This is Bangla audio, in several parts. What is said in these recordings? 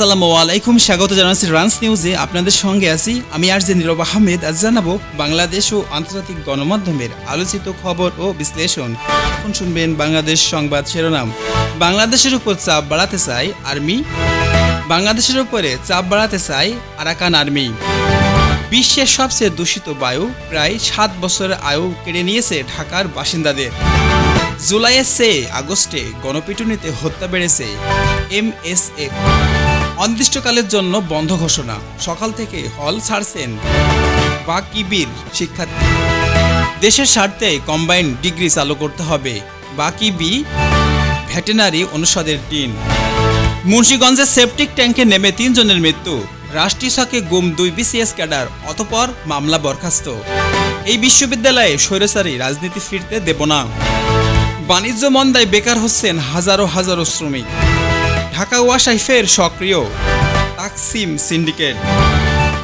আসসালামু আলাইকুম, স্বাগত জানাচ্ছি রান্স নিউজে। আপনাদের সঙ্গে আছি আমি আর যে নীরব আহমেদ। আজ জানাব বাংলাদেশ ও আন্তর্জাতিক গণমাধ্যমের আলোচিত খবর ও বিশ্লেষণ। এখন শুনবেন বাংলাদেশ সংবাদ শিরোনাম। বাংলাদেশের উপর চাপ বাড়াতে চায় আর্মি। বাংলাদেশের উপরে চাপ বাড়াতে চায় আরাকান আর্মি। বিশ্বের সবচেয়ে দূষিত বায়ু প্রায় সাত বছরের আয়ু কেড়ে নিয়েছে ঢাকার বাসিন্দাদের। জুলাইয়ের চেয়ে আগস্টে গণপিটুনিতে হত্যা বেড়েছে এমএসএফ। অনির্দিষ্টকালের জন্য বন্ধ ঘোষণা। সকাল থেকে হল ছাড়ছেন বাকিবির শিক্ষার্থী। দেশের স্বার্থে কম্বাইন্ড ডিগ্রি চালু করতে হবে। বাকিবি ভেটেনারি অনুষদের ডিন। মুন্সীগঞ্জের সেপটিক ট্যাঙ্কে নেমে তিনজনের মৃত্যু। রাষ্ট্রীয়কে গুম দুই বিসিএস ক্যাডার, অতপর মামলা বরখাস্ত। এই বিশ্ববিদ্যালয়ে স্বৈরাচারী রাজনীতি ফিরতে দেব না। বাণিজ্য মন্দায় বেকার হচ্ছেন হাজারো হাজারো শ্রমিক। ঢাকা ওয়াসায় ফের সক্রিয়। তাকসিম সিন্ডিকেট।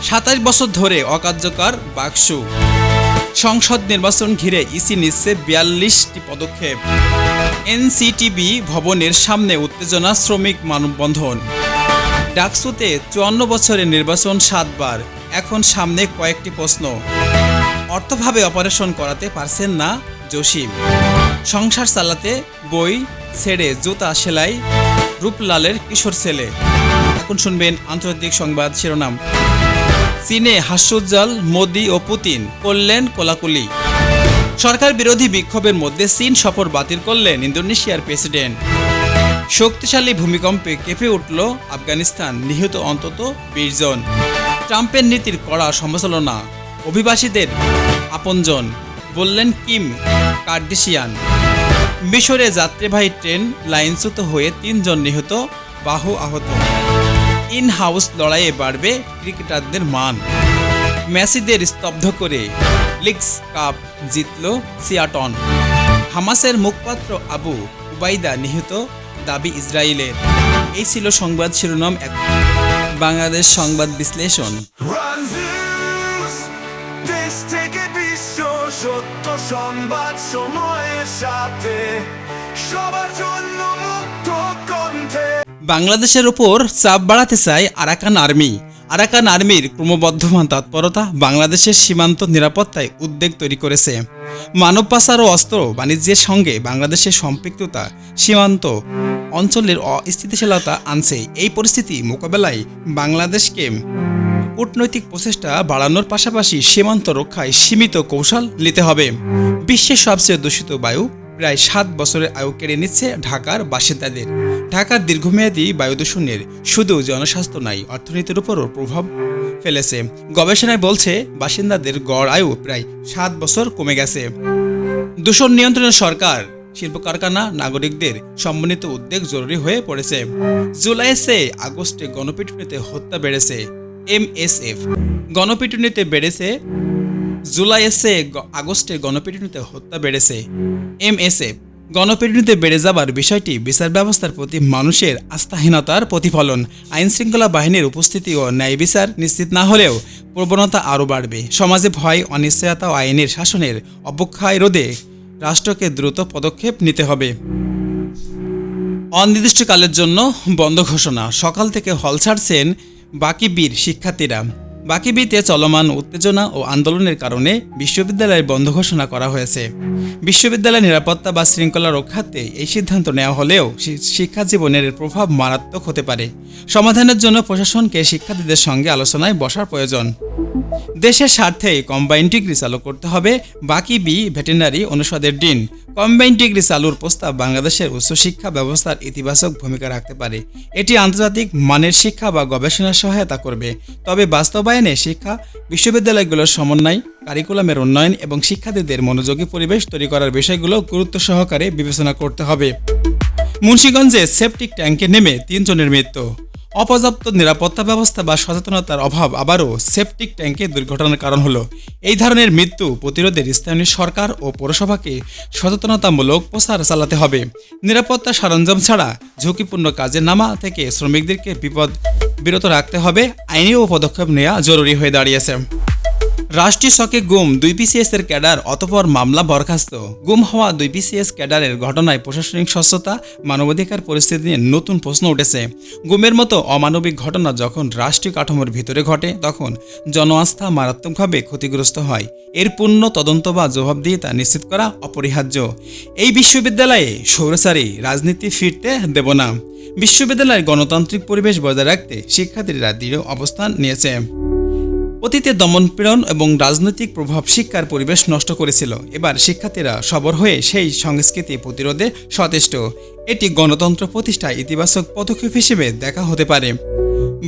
সাতাশ বছর ধরে অকার্যকর বাক্সু। সংসদ নির্বাচন ঘিরে ইসি নিচ্ছে বিয়াল্লিশটি পদক্ষেপ। এনসিটিবি ভবনের সামনে উত্তেজনা শ্রমিক মানববন্ধন। ডাকসুতে চুয়ান্ন বছরের নির্বাচন সাতবার। এখন সামনে কয়েকটি প্রশ্ন। অর্থভাবে অপারেশন করাতে পারছেন না জসিম। সংসার চালাতে বই, ছেড়ে জুতা সেলাই রূপলালের কিশোর ছেলে। এখন শুনবেন আন্তর্জাতিক সংবাদ শিরোনাম। চীনে হাস্যোজ্জ্বল মোদি ও পুতিন করলেন কোলাকুলি। সরকার বিরোধী বিক্ষোভের মধ্যে চীন সফর বাতিল করলেন ইন্দোনেশিয়ার প্রেসিডেন্ট। শক্তিশালী ভূমিকম্পে কেঁপে উঠল আফগানিস্তান, নিহত অন্তত বিশ জন। ট্রাম্পের নীতির কড়া সমালোচনা। অভিবাসীদের আপনজন বললেন কিম কার্ডিশিয়ান। মিশরে যাত্রীবাহী ট্রেন লাইনচ্যুত হয়ে তিনজন নিহত, বাহু আহত। ইন হাউস লড়াইয়ে বাড়বে ক্রিকেটারদের মান। মেসিদের স্তব্ধ করে লিগস কাপ জিতল সিয়াটন। হামাসের মুখপাত্র আবু উবাইদা নিহত, দাবি ইসরায়েলের। এই ছিল সংবাদ শিরোনাম এক বাংলাদেশ সংবাদ বিশ্লেষণ। সংবাদ সময়ের সাথে, সবার জন্য মুক্ত কণ্ঠে। বাংলাদেশের ওপর চাপ বাড়াতে চায় আরাকান আর্মি। আরাকান আর্মির ক্রমবর্ধমান তৎপরতা বাংলাদেশের সীমান্ত নিরাপত্তায় উদ্বেগ তৈরি করেছে। মানব পাচার ও অস্ত্র বাণিজ্যের সঙ্গে বাংলাদেশের সম্পৃক্ততা, সীমান্ত অঞ্চলের অস্থিতিশীলতা আনছে। এই পরিস্থিতি মোকাবেলায় বাংলাদেশকে কূটনৈতিক প্রচেষ্টা বাড়ানোর পাশাপাশি সীমান্ত রক্ষায় সীমিত কৌশল নিতে হবে। বিশ্বের সবচেয়ে দূষিত বায়ু প্রায় সাত বছরের আয়ু কেড়ে নিচ্ছে ঢাকার বাসিন্দাদের। ঢাকার দীর্ঘমেয়াদী বায়ু দূষণের শুধু জনস্বাস্থ্য নাই অর্থনীতির উপরও প্রভাব ফেলেছে। গবেষণায় বলছে, বাসিন্দাদের গড় আয়ু প্রায় সাত বছর কমে গেছে। দূষণ নিয়ন্ত্রণে সরকার শিল্প কারখানা নাগরিকদের সম্মিলিত উদ্যোগ জরুরি হয়ে পড়েছে। জুলাই সে আগস্টে গণপিটুনিতে হত্যা বেড়েছে। এমএসএফ গণপিটুনিতে বেড়েছে জুলাই এসে আগস্টে গণপিটুনিতে হত্যা বেড়েছে। এমএসএফ গণপিটুনিতে বেড়ে যাবার বিষয়টি বিচার ব্যবস্থার প্রতি মানুষের আস্থাহীনতার প্রতিফলন আইন শৃঙ্খলা বাহিনীর উপস্থিতি ও ন্যায় বিচার নিশ্চিত না হলেও প্রবণতা আরও বাড়বে। সমাজে ভয়, অনিশ্চয়তা ও আইনের শাসনের অবক্ষয় রোধে রাষ্ট্রকে দ্রুত পদক্ষেপ নিতে হবে। অনির্দিষ্টকালের জন্য বন্ধ ঘোষণা। সকাল থেকে হল ছাড়ছেন বাকি বীর শিক্ষার্থীরা। বাকিবিতে চলমান উত্তেজনা ও আন্দোলনের কারণে বিশ্ববিদ্যালয়ের বন্ধ ঘোষণা করা হয়েছে। বিশ্ববিদ্যালয়ের নিরাপত্তা বা শৃঙ্খলা রক্ষার্থে এই সিদ্ধান্ত নেওয়া হলেও শিক্ষা জীবনের প্রভাব মারাত্মক হতে পারে। সমাধানের জন্য প্রশাসনকে শিক্ষার্থীদের সঙ্গে আলোচনায় বসার প্রয়োজন। দেশের স্বার্থে কম্বাইন ডিগ্রি চালু করতে হবে, বাকি বি ভেটেনারি অনুষদের ডিন। কম্বাইন ডিগ্রি চালুর প্রস্তাব বাংলাদেশের উচ্চশিক্ষা ব্যবস্থার ইতিবাচক ভূমিকা রাখতে পারে। এটি আন্তর্জাতিক মানের শিক্ষা বা গবেষণার সহায়তা করবে। তবে বাস্তবায়নে শিক্ষা বিশ্ববিদ্যালয়গুলোর সমন্বয়, কারিকুলামের উন্নয়ন এবং শিক্ষার্থীদের মনোযোগী পরিবেশ তৈরি করার বিষয়গুলো গুরুত্ব সহকারে বিবেচনা করতে হবে। মুন্সীগঞ্জে সেপটিক ট্যাঙ্কে নেমে তিনজনের মৃত্যু। অপর্যাপ্ত নিরাপত্তা ব্যবস্থা বা সচেতনতার অভাব আবারও সেপটিক ট্যাঙ্কে দুর্ঘটনার কারণ হলো। এই ধরনের মৃত্যু প্রতিরোধের স্থানীয় সরকার ও পৌরসভাকে সচেতনতামূলক প্রচার চালাতে হবে। নিরাপত্তা সরঞ্জাম ছাড়া ঝুঁকিপূর্ণ কাজে নামা থেকে শ্রমিকদেরকে বিপদ বিরত রাখতে হবে। আইনি ও পদক্ষেপ নেওয়া জরুরি হয়ে দাঁড়িয়েছে। রাষ্ট্রীয় শকে গুম দুই পিসিএস এর ক্যাডার অতপর মামলা বরখাস্ত। গুম হওয়া দুই পিসিএস ক্যাডারের ঘটনায় প্রশাসনিক স্বচ্ছতা, মানবাধিকার পরিস্থিতি নিয়ে নতুন প্রশ্ন উঠেছে। গুমের মতো অমানবিক ঘটনা যখন রাষ্ট্রীয় কাঠামোর ভিতরে ঘটে, তখন জনআস্থা মারাত্মকভাবে ক্ষতিগ্রস্ত হয়। এর পূর্ণ তদন্ত বা জবাবদিহিতা নিশ্চিত করা অপরিহার্য। এই বিশ্ববিদ্যালয়ে সৌরসারি রাজনীতি ফিরতে দেব না। বিশ্ববিদ্যালয়ের গণতান্ত্রিক পরিবেশ বজায় রাখতে শিক্ষার্থীরা দৃঢ় অবস্থান নিয়েছে। অতীতে দমনপীড়ন এবং রাজনৈতিক প্রভাব শিক্ষার পরিবেশ নষ্ট করেছিল। এবার শিক্ষার্থীরা সবর হয়ে সেই সংস্কৃতি প্রতিরোধে সচেষ্ট এটি গণতন্ত্র প্রতিষ্ঠায় ইতিবাচক পদক্ষেপ হিসেবে দেখা হতে পারে।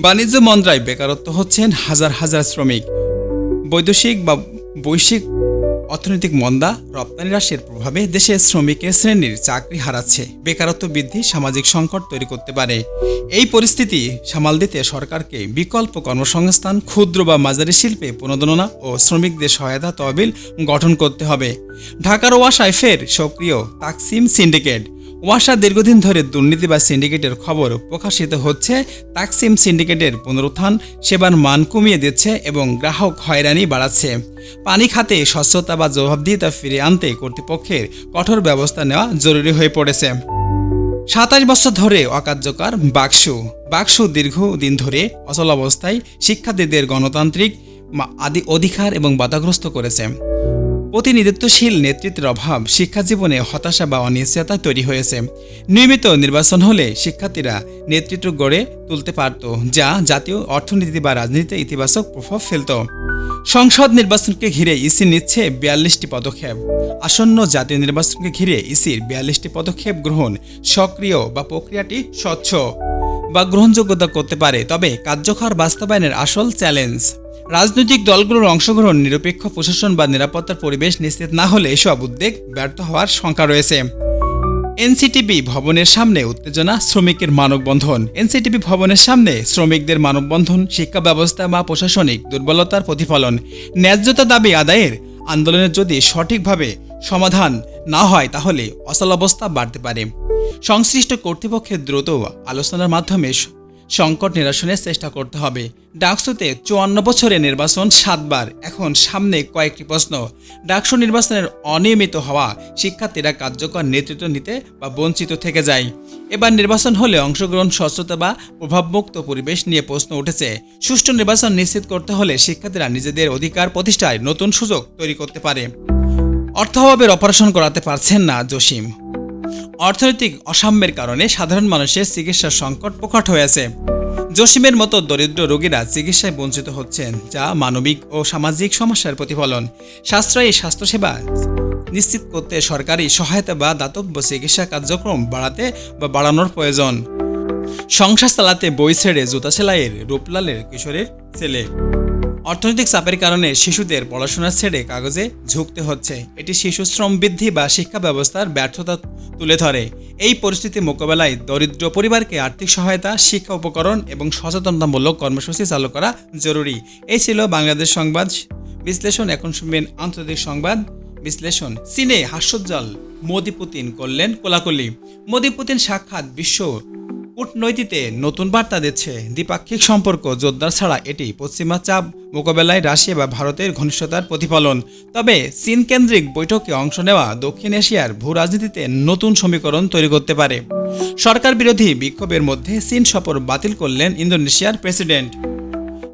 বাণিজ্য মন্ত্রায় বেকারত্ব হচ্ছেন হাজার হাজার শ্রমিক। বৈদেশিক বা বৈশ্বিক অর্থনৈতিক মন্দা রপ্তানি হ্রাসের প্রভাবে দেশের শ্রমিকের শ্রেণির চাকরি হারাচ্ছে। বেকারত্ব বৃদ্ধি, সামাজিক সংকট তৈরি করতে পারে। এই পরিস্থিতি সামাল দিতে সরকারকে বিকল্প কর্মসংস্থান, ক্ষুদ্র বা মাঝারি শিল্পে পুনর্দনা ও শ্রমিকদের সহায়তা তহবিল গঠন করতে হবে। ঢাকার ওয়াসায় ফের সক্রিয় তাকসিম সিন্ডিকেট। ওয়াসা দীর্ঘদিন ধরে দুর্নীতি বা সিন্ডিকেটের খবর প্রকাশিত হচ্ছে। তাকসিম সিন্ডিকেটের পুনরুত্থান সেবার মান কমিয়ে দিচ্ছে এবং গ্রাহক হয়রানি বাড়াচ্ছে। পানি খাতে স্বচ্ছতা বা জবাবদিহিতা ফিরিয়ে আনতে কর্তৃপক্ষের কঠোর ব্যবস্থা নেওয়া জরুরি হয়ে পড়েছে। সাতাশ বছর ধরে অকার্যকর বাক্সু। বাক্সু দীর্ঘদিন ধরে অচল অবস্থায় শিক্ষার্থীদের গণতান্ত্রিক আদি, অধিকার এবং বাধাগ্রস্ত করেছে। প্রতিনিধিত্বশীল নেতৃত্বের অভাব শিক্ষা জীবনে হতাশা বা অনিশ্চয়তা তৈরি হয়েছে। নিয়মিত নির্বাচন হলে শিক্ষার্থীরা নেতৃত্ব গড়ে তুলতে পারত, যা জাতীয় অর্থনীতি বা রাজনীতিতে ইতিবাচক প্রভাব ফেলত। সংসদ নির্বাচনকে ঘিরে ইসি নিচ্ছে বিয়াল্লিশটি পদক্ষেপ। আসন্ন জাতীয় নির্বাচনকে ঘিরে ইসির বিয়াল্লিশটি পদক্ষেপ গ্রহণ সক্রিয় বা প্রক্রিয়াটি স্বচ্ছ বা গ্রহণযোগ্যতা করতে পারে, তবে কার্যকর বাস্তবায়নের আসল চ্যালেঞ্জ। রাজনৈতিক দলগুলোর অংশগ্রহণ, নিরপেক্ষ প্রশাসন বা নিরাপত্তার পরিবেশ নিশ্চিত না হলে এসব উদ্বেগ ব্যর্থ হওয়ার শঙ্কা রয়েছে। এনসিটিপি ভবনের সামনে উত্তেজনা, শ্রমিকের মানববন্ধন। এনসিটিপি ভবনের সামনে শ্রমিকদের মানববন্ধন, শিক্ষা ব্যবস্থা বা প্রশাসনিক দুর্বলতার প্রতিফলন। ন্যায্যতা দাবি আদায়ের আন্দোলনের যদি সঠিকভাবে সমাধান না হয়, তাহলে অচলাবস্থা বাড়তে পারে। সংশ্লিষ্ট কর্তৃপক্ষের দ্রুত আলোচনার মাধ্যমে সংকট নিরসনের চেষ্টা করতে হবে। ডাকসুতে চুয়ান্ন বছরে নির্বাচন সাতবার। এখন সামনে কয়েকটি প্রশ্ন। ডাকসু নির্বাচনের অনিয়মিত হওয়া শিক্ষার্থীরা কার্যকর নেতৃত্ব নিতে বা বঞ্চিত থেকে যায়। এবার নির্বাচন হলে অংশগ্রহণ স্বচ্ছতা বা প্রভাবমুক্ত পরিবেশ নিয়ে প্রশ্ন উঠেছে। সুষ্ঠু নির্বাচন নিশ্চিত করতে হলে শিক্ষার্থীরা নিজেদের অধিকার প্রতিষ্ঠায় নতুন সুযোগ তৈরি করতে পারে। অর্থ অর্থাভাবের অপারেশন করাতে পারছেন না জসিম। অর্থনৈতিক অসাম্যের কারণে সাধারণ মানুষের চিকিৎসার সংকট প্রকট হয়েছে। জসিমের মতো দরিদ্র রোগীরা চিকিৎসায় বঞ্চিত হচ্ছেন, যা মানবিক ও সামাজিক সমস্যার প্রতিফলন। সাশ্রয়ী স্বাস্থ্যসেবা নিশ্চিত করতে সরকারি সহায়তা বা দাতব্য চিকিৎসা কার্যক্রম বাড়াতে বা বাড়ানোর প্রয়োজন। সংসার চালাতে বই ছেড়ে জুতা সেলাইয়ের রূপলালের কিশোরের ছেলে। অর্থনৈতিক চাপের কারণে শিশুদের পড়াশোনা ছেড়ে কাগজে ঝুঁকতে হচ্ছে। এটি শিশু শ্রম বৃদ্ধি বা শিক্ষা ব্যবস্থার ব্যর্থতা তুলে ধরে। এই পরিস্থিতি মোকাবেলায় দরিদ্র পরিবারকে আর্থিক সহায়তা, শিক্ষা উপকরণ এবং সচেতনতামূলক কর্মসূচি চালু করা জরুরি। এই ছিল বাংলাদেশ সংবাদ। বিশ্লেষণ এখন শুনবেন আন্তর্জাতিক সংবাদ। বিশ্লেষণ। চীনে হাস্যোজ্জ্বল। মোদি পুতিন করলেন কোলাকুলি। মোদি পুতিন সাক্ষাৎ বিশ্ব কূটনৈতিতে নতুন বার্তা দিচ্ছে দ্বিপাক্ষিক সম্পর্ক জোরদার ছাড়া এটি পশ্চিমা চাপ মোকাবেলায় রাশিয়া বা ভারতের ঘনিষ্ঠতার প্রতিফলন। তবে চীন কেন্দ্রিক বৈঠকে অংশ নেওয়া দক্ষিণ এশিয়ার ভূ রাজনীতিতে নতুন সমীকরণ তৈরি করতে পারে। সরকার বিরোধী বিক্ষোভের মধ্যে চীন সফর বাতিল করলেন ইন্দোনেশিয়ার প্রেসিডেন্ট।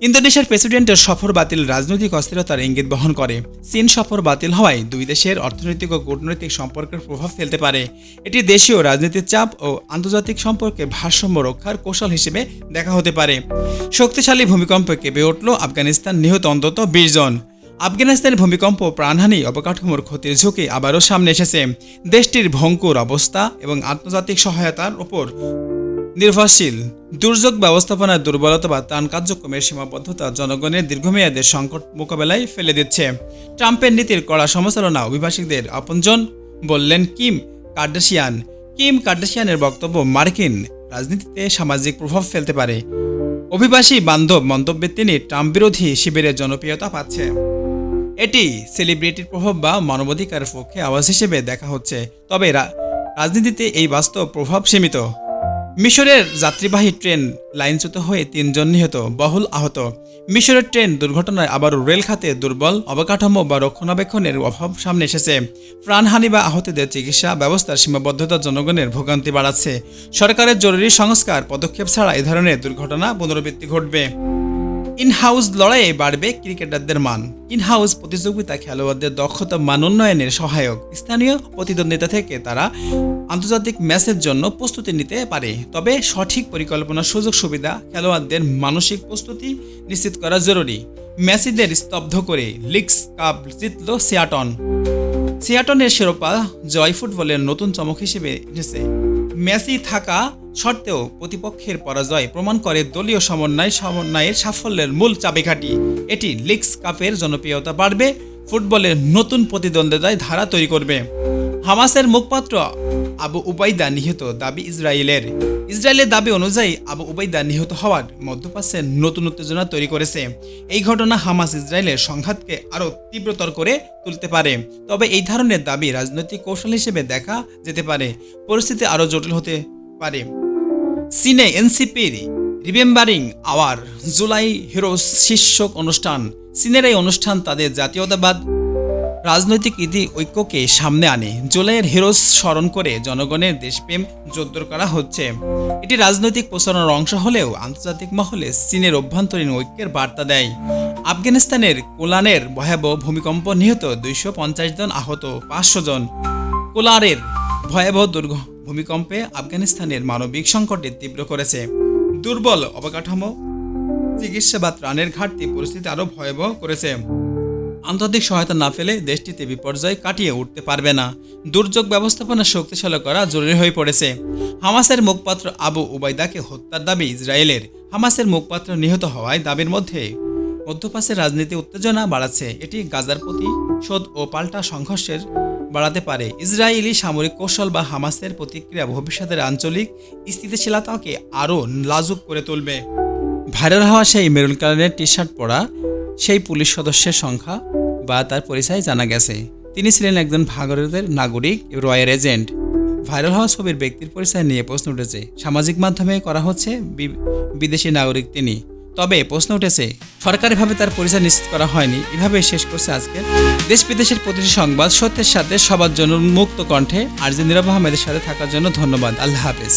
ইন্দোনেশিয়ার প্রেসিডেন্টের সফর বাতিল, রাজনৈতিক অস্থিরতার ইঙ্গিত বহন করে। চীন সফর বাতিল হওয়ায় দুই দেশের অর্থনৈতিক ও কূটনৈতিক সম্পর্কের প্রভাব ফেলতে পারে। এটি দেশীয় রাজনীতির চাপ ও আন্তর্জাতিক সম্পর্কে ভারসাম্য রক্ষার কৌশল হিসেবে দেখা হতে পারে। শক্তিশালী ভূমিকম্পে কেঁপে উঠল আফগানিস্তান, নিহত অন্তত বিশ জন। আফগানিস্তানের ভূমিকম্প প্রাণহানি অবকাঠামোর ক্ষতির ঝুঁকি আবারও সামনে এসেছে। দেশটির ভঙ্কুর অবস্থা এবং আন্তর্জাতিক সহায়তার উপর নির্ভরশীল, দুর্যোগ ব্যবস্থাপনার দুর্বলতা বা ত্রাণ কার্যক্রমের সীমাবদ্ধতা জনগণের দীর্ঘমেয়াদের সংকট মোকাবেলায় ফেলে দিচ্ছে। ট্রাম্পের নীতির কড়া সমালোচনা অভিবাসীদের আপনজন বললেন কিম কার্ডাসিয়ান কিম কার্ডাসিয়ানের বক্তব্য মার্কিন রাজনীতিতে সামাজিক প্রভাব ফেলতে পারে। অভিবাসী বান্ধব মন্তব্যে তিনি ট্রাম্প বিরোধী শিবিরের জনপ্রিয়তা পাচ্ছে। এটি সেলিব্রিটির প্রভাব বা মানবাধিকারের পক্ষে আওয়াজ হিসেবে দেখা হচ্ছে। তবে রাজনীতিতে এই বাস্তব প্রভাব সীমিত। মিশরের যাত্রীবাহী ট্রেন লাইনচ্যুত হয়ে তিনজন নিহত, বহুল আহত। মিশরের ট্রেন দুর্ঘটনায় আবারও রেল খাতে দুর্বল অবকাঠামো বা রক্ষণাবেক্ষণের অভাব সামনে এসেছে। প্রাণহানি বা আহতদের চিকিৎসা ব্যবস্থার সীমাবদ্ধতা জনগণের ভোগান্তি বাড়াচ্ছে। সরকারের জরুরি সংস্কার পদক্ষেপ ছাড়া এ ধরনের দুর্ঘটনা পুনরাবৃত্তি ঘটবে। ইন হাউস লড়াইয়ে বাড়বে ক্রিকেটারদের মান। ইন হাউস প্রতিযোগিতা খেলোয়াড়দের দক্ষতা, মান উন্নয়নের সহায়ক। স্থানীয় প্রতিদ্বন্দ্বিতা থেকে তারা আন্তর্জাতিক ম্যাচের জন্য প্রস্তুতি নিতে পারে। তবে সঠিক পরিকল্পনা, সুযোগ সুবিধা, খেলোয়াড়দের মানসিক প্রস্তুতি নিশ্চিত করা জরুরি। মেসিদের স্তব্ধ করে লিগস কাপ জিতল সিয়াটন। সিয়াটনের শিরোপা জয় ফুটবলের নতুন চমক হিসেবে এসেছে। মেসি থাকা সত্ত্বেও প্রতিপক্ষের পরাজয় প্রমাণ করে দলীয় সমন্বয়, সমন্বয়ের সাফল্যের মূল চাবিকাঠি। এটি লিগস কাপের জনপ্রিয়তা বাড়বে, ফুটবলের নতুন প্রতিদ্বন্দ্বিতায় ধারা তৈরি করবে। হামাসের মুখপাত্র আবু উবাইদা নিহত দাবি ইসরায়েলের। ইসরায়েলের দাবি অনুযায়ী আবু উবাইদা নিহত হওয়ার মধ্যপ্রাচ্যে নতুন উত্তেজনা তৈরি করেছে। এই ঘটনা হামাস ইসরায়েলের সংঘাতকে আরও তীব্রতর করে তুলতে পারে। তবে এই ধরনের দাবি রাজনৈতিক কৌশল হিসেবে দেখা যেতে পারে। পরিস্থিতি আরও জটিল হতে পারে। সিনে এনসিপির রিমেম্বারিং আওয়ার জুলাই হিরোজ শীর্ষক অনুষ্ঠান। সিনের এই অনুষ্ঠান তাদের জাতীয়তাবাদ রাজনৈতিক ইতি ঐক্যকে সামনে আনে। জুলাইয়ের হিরোজ স্মরণ করে জনগণের দেশপ্রেম জোরদার করা হচ্ছে। এটি রাজনৈতিক প্রচারণার অংশ হলেও আন্তর্জাতিক মহলে চীনের অভ্যন্তরীণ ঐক্যের বার্তা দেয়। আফগানিস্তানের কোলানের ভয়াবহ ভূমিকম্প নিহত দুইশো পঞ্চাশ জন আহত, পাঁচশো জন। কোলারের ভয়াবহ দুর্ঘ ভূমিকম্পে আফগানিস্তানের মানবিক সংকটে তীব্র করেছে। দুর্বল অবকাঠামো, চিকিৎসা বা ত্রাণের ঘাটতি পরিস্থিতি আরও ভয়াবহ করেছে। আন্তর্জাতিক সহায়তা না পেলে দেশটিতে বিপর্যয় কাটিয়ে উঠতে পারবে না। দুর্যোগ ব্যবস্থাপনা শক্তিশালী করা জরুরি হয়ে পড়েছে। হামাসের মুখপাত্র আবু উবাইদাকে হত্যার দাবি ইসরায়েলের। হামাসের মুখপাত্র নিহত হওয়ায় দাবির মধ্যে মধ্যপ্রাচ্যের রাজনীতি উত্তেজনা বাড়াচ্ছে। এটি গাজার প্রতি শোধ ও পাল্টা সংঘর্ষের বাড়াতে পারে। ইসরায়েলি সামরিক কৌশল বা হামাসের প্রতিক্রিয়া ভবিষ্যতের আঞ্চলিক স্থিতিশীলতাকে আরও লাজুক করে তুলবে। ভাইরাল হওয়া সেই মেরুন কালারের টি শার্ট পরা সেই পুলিশ সদস্যের সংখ্যা বা তার পরিচয় জানা গেছে। তিনি ছিলেন একজন ভাগরের নাগরিক, রয়ের এজেন্ট। ভাইরাল হওয়া ছবির ব্যক্তির পরিচয় নিয়ে প্রশ্ন উঠেছে। সামাজিক মাধ্যমে করা হচ্ছে বিদেশি নাগরিক তিনি। তবে প্রশ্ন উঠেছে, সরকারিভাবে তার পরিচয় নিশ্চিত করা হয়নি। এভাবে শেষ করছে আজকে দেশ বিদেশের প্রতিটি সংবাদ। সত্যের সাথে সবার জন্য মুক্ত কণ্ঠে আর যে নীরব আহমেদের সাথে থাকার জন্য ধন্যবাদ। আল্লাহ হাফেজ।